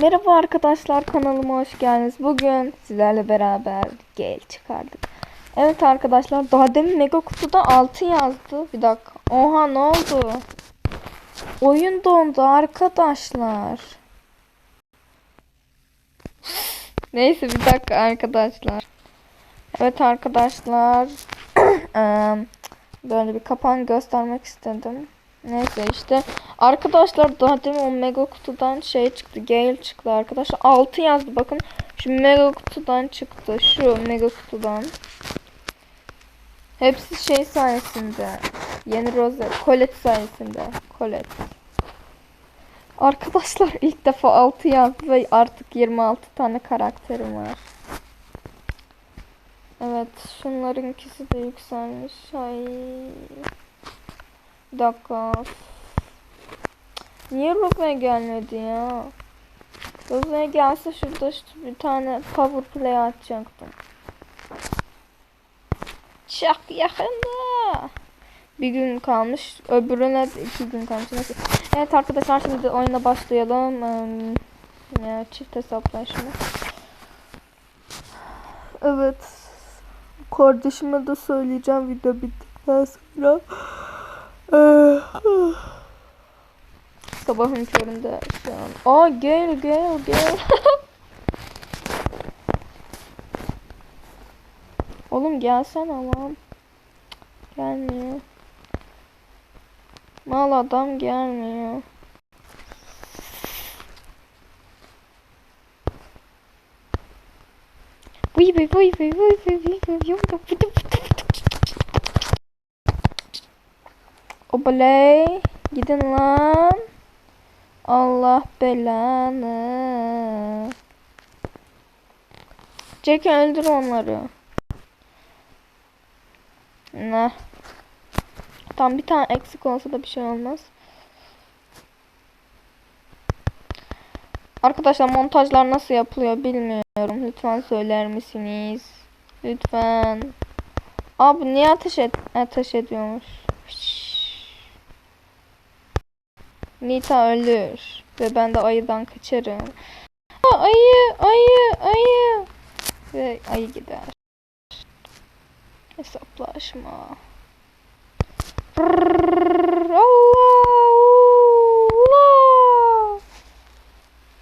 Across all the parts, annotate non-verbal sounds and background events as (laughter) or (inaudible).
Merhaba arkadaşlar kanalıma hoş geldiniz. Bugün sizlerle beraber gel çıkardık. Evet arkadaşlar daha demin mega kutuda 6 yazdı. Bir dakika. Oha ne oldu? Oyun dondu arkadaşlar. Neyse bir dakika arkadaşlar. Evet arkadaşlar. (clears throat) Böyle bir kapan göstermek istedim. Neyse işte. Arkadaşlar daha demin o mega kutudan şey çıktı. Gale çıktı arkadaşlar. 6 yazdı bakın. Şu mega kutudan çıktı. Şu mega kutudan. Hepsi şey sayesinde. Yeni Rose. Colette sayesinde. Colette. Arkadaşlar ilk defa 6 yazdı ve artık 26 tane karakterim var. Evet, şunlarınkisi de yükselmiş. Ay. Bir dakika. Niye Rose'ye gelmedi ya? Rose'ye gelse şurada işte bir tane power play atacaktım. Çok yakında. Bir gün kalmış. Öbürüne iki gün kalmış. Neyse. Evet arkadaşlar şimdi oyuna başlayalım. Ee, çift hesaplaşma. Evet. Kardeşime de söyleyeceğim video bittikten sonra. Ee, Sabahın köründe şu an. Aa gel gel gel. Oğlum gelsene lan. Gelmiyor. Mal adam gelmiyor. Vıy vıy vıy vıy vıy vıy vıy vıy vıy vıy vıy Obaley. Gidin lan. Allah belanı. Jack öldür onları. Ne? Tam bir tane eksik olsa da bir şey olmaz. Arkadaşlar montajlar nasıl yapılıyor bilmiyorum. Lütfen söyler misiniz? Lütfen. Abi niye ateş et ateş ediyormuş? Nita ölür ve ben de ayıdan kaçarım. Aa, ayı, ayı, ayı. Ve ayı gider. Hesaplaşma. Brrrr, Allah!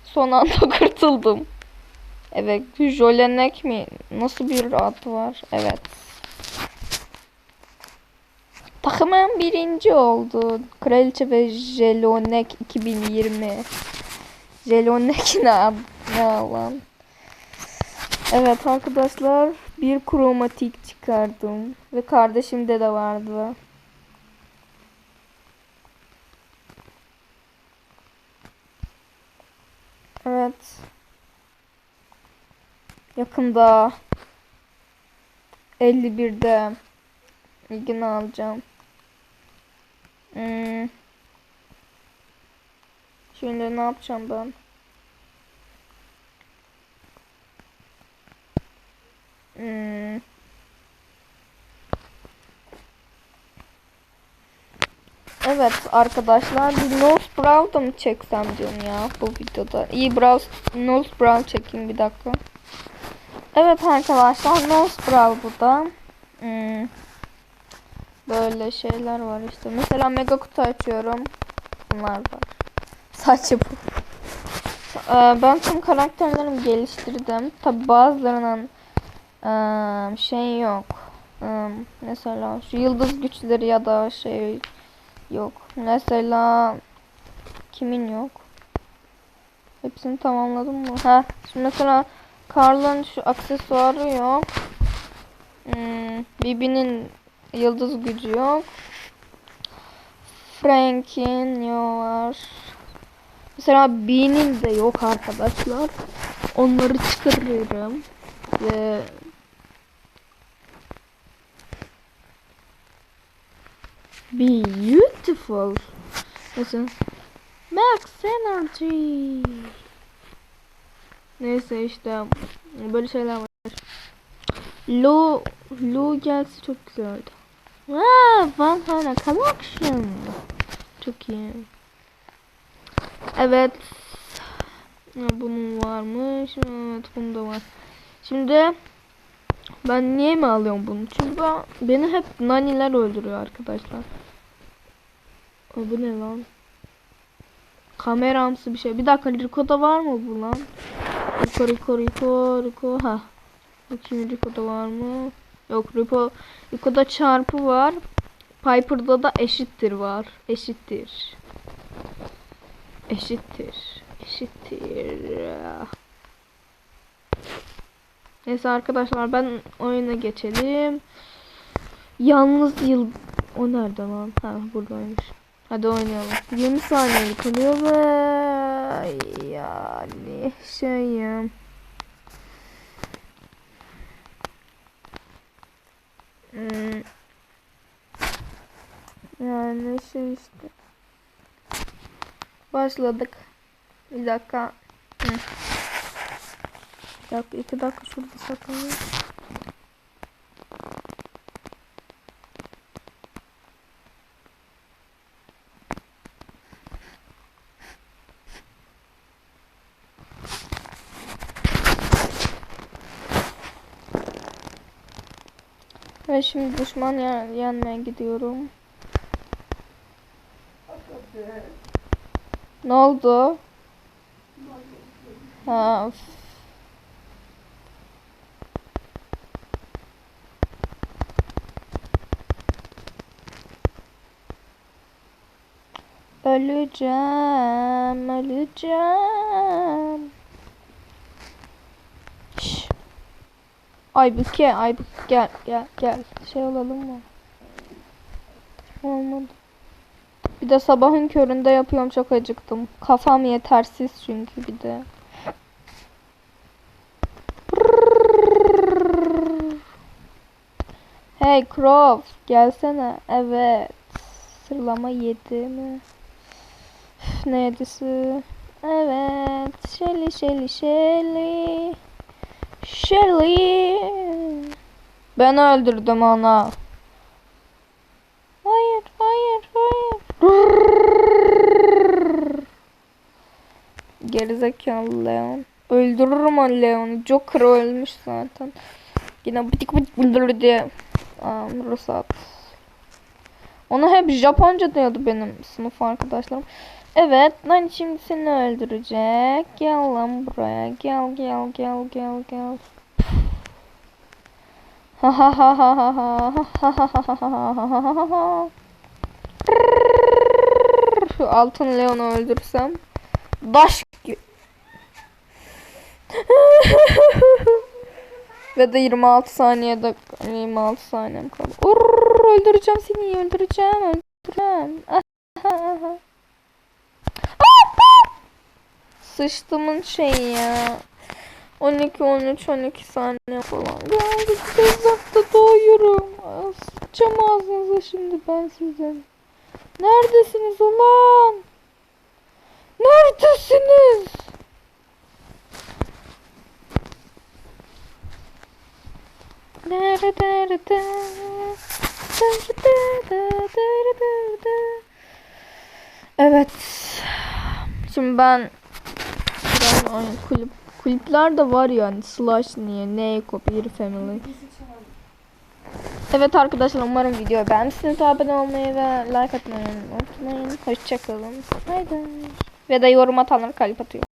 Son anda (laughs) kurtuldum. Evet, Jolenek mi? Nasıl bir ad var? Evet. Takımın birinci oldu. Kraliçe ve Jelonek 2020. Jelonek (laughs) ne, ne lan? Evet arkadaşlar bir kromatik çıkardım. Ve kardeşimde de vardı. Evet. Yakında 51'de ilgini alacağım. Hmm. Şimdi ne yapacağım ben? Hmm. Evet arkadaşlar bir nose brow da mı çeksem diyorum ya bu videoda. İyi brow nose brow çekeyim bir dakika. Evet arkadaşlar nose brow bu da. Hmm. Böyle şeyler var işte. Mesela mega kutu açıyorum. Bunlar var. Saçı bu. Ee, ben tüm karakterlerimi geliştirdim. Tabi bazılarının eee, şey yok. Eee, mesela şu yıldız güçleri ya da şey yok. Mesela kimin yok? Hepsini tamamladım mı? Ha, şimdi mesela Carl'ın şu aksesuarı yok. Hmm, Bibi'nin yıldız gücü yok. Frank'in var. Mesela B'nin de yok arkadaşlar. Onları çıkarıyorum. Ve Beautiful. Mesela Max Energy. Neyse işte böyle şeyler var. Lo Lo gelse çok güzel. Aa, Van Hana Collection. Çok iyi. Evet. Bunun varmış. Evet bunda var. Şimdi ben niye mi alıyorum bunu? Çünkü ben, beni hep naniler öldürüyor arkadaşlar. Aa, bu ne lan? Kameramsı bir şey. Bir dakika Rico'da var mı bu lan? Rico Rico Rico Rico ha. Bakayım Rico'da var mı? Yok Rico Rico'da çarpı var. Piper'da da eşittir var. Eşittir. Eşittir. Eşittir. Neyse arkadaşlar ben oyuna geçelim. Yalnız yıl... O nerede lan? Ha buradaymış. Hadi oynayalım. 20 saniye kalıyor ve yani şeyim. Hmm. Yani şey işte. Başladık. Bir dakika. Hı. Bir dakika, iki dakika şurada saklanayım. Ve şimdi düşman yen yenmeye gidiyorum. Ne oldu? Ha, üf. Öleceğim, öleceğim. Aybüke, Aybüke gel, gel, gel. Şey olalım mı? Olmadı. Bir de sabahın köründe yapıyorum çok acıktım. Kafam yetersiz çünkü bir de. Hey Croft gelsene. Evet. Sırlama yedi mi? Üf, Ne yedisi? Evet. Shelly Shelly Shelly. Shelly. Ben öldürdüm onu. Hayır, hayır, hayır. Gerizekalı Leon. Öldürürüm o Leon'u. Joker ölmüş zaten. Yine bıtık bıtık bıldırır diye. Aa, Rusat. Ona hep Japonca diyordu benim sınıf arkadaşlarım. Evet, lan şimdi seni öldürecek. Gel lan buraya. Gel, gel, gel, gel, gel. Şu altın Leon'u öldürsem. Daş. Ve de 26 saniyede 26 saniyem kaldı. Urr, öldüreceğim seni öldüreceğim öldüreceğim. Sıçtımın şeyi ya. 12 13 12 saniye falan. Ben bir uzakta doğuyorum. Sıçacağım ağzınıza şimdi ben sizin. Neredesiniz ulan? Neredesiniz? Nerede nerede? Evet. Şimdi ben biraz oyun kulüp kulüpler de var yani. Slash niye? Ne Copy Family. Evet arkadaşlar umarım videoyu beğenmişsiniz. Abone olmayı ve like atmayı unutmayın. Hoşçakalın. Bay bay. Ve de yorum atanlara kalp atıyor.